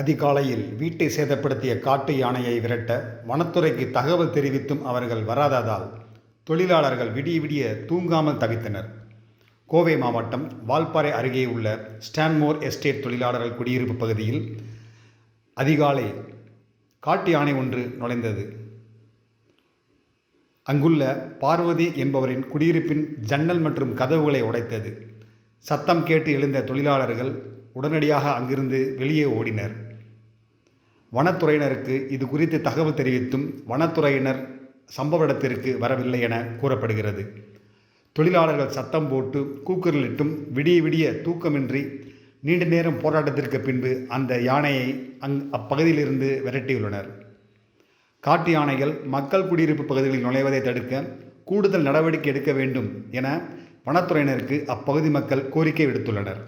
அதிகாலையில் வீட்டை சேதப்படுத்திய காட்டு யானையை விரட்ட வனத்துறைக்கு தகவல் தெரிவித்தும் அவர்கள் வராததால் தொழிலாளர்கள் விடிய விடிய தூங்காமல் தவித்தனர். கோவை மாவட்டம் வால்பாறை அருகே உள்ள ஸ்டான்மோர் எஸ்டேட் தொழிலாளர்கள் குடியிருப்பு பகுதியில் அதிகாலை காட்டு யானை ஒன்று நுழைந்தது. அங்குள்ள பார்வதி என்பவரின் குடியிருப்பின் ஜன்னல் மற்றும் கதவுகளை உடைத்தது. சத்தம் கேட்டு எழுந்த தொழிலாளர்கள் உடனடியாக அங்கிருந்து வெளியே ஓடினர். வனத்துறையினருக்கு இது குறித்து தகவல் தெரிவித்தும் வனத்துறையினர் சம்பவ இடத்திற்கு வரவில்லை என கூறப்படுகிறது. தொழிலாளர்கள் சத்தம் போட்டு கூக்குரலிட்டும் விடிய விடிய தூக்கமின்றி நீண்ட நேரம் போராட்டத்திற்கு பின்பு அந்த யானையை அங் அப்பகுதியிலிருந்து விரட்டியுள்ளனர். காட்டு யானைகள் மக்கள் குடியிருப்பு பகுதிகளில் நுழைவதை தடுக்க கூடுதல் நடவடிக்கை எடுக்க வேண்டும் என வனத்துறையினருக்கு அப்பகுதி மக்கள் கோரிக்கை விடுத்துள்ளனர்.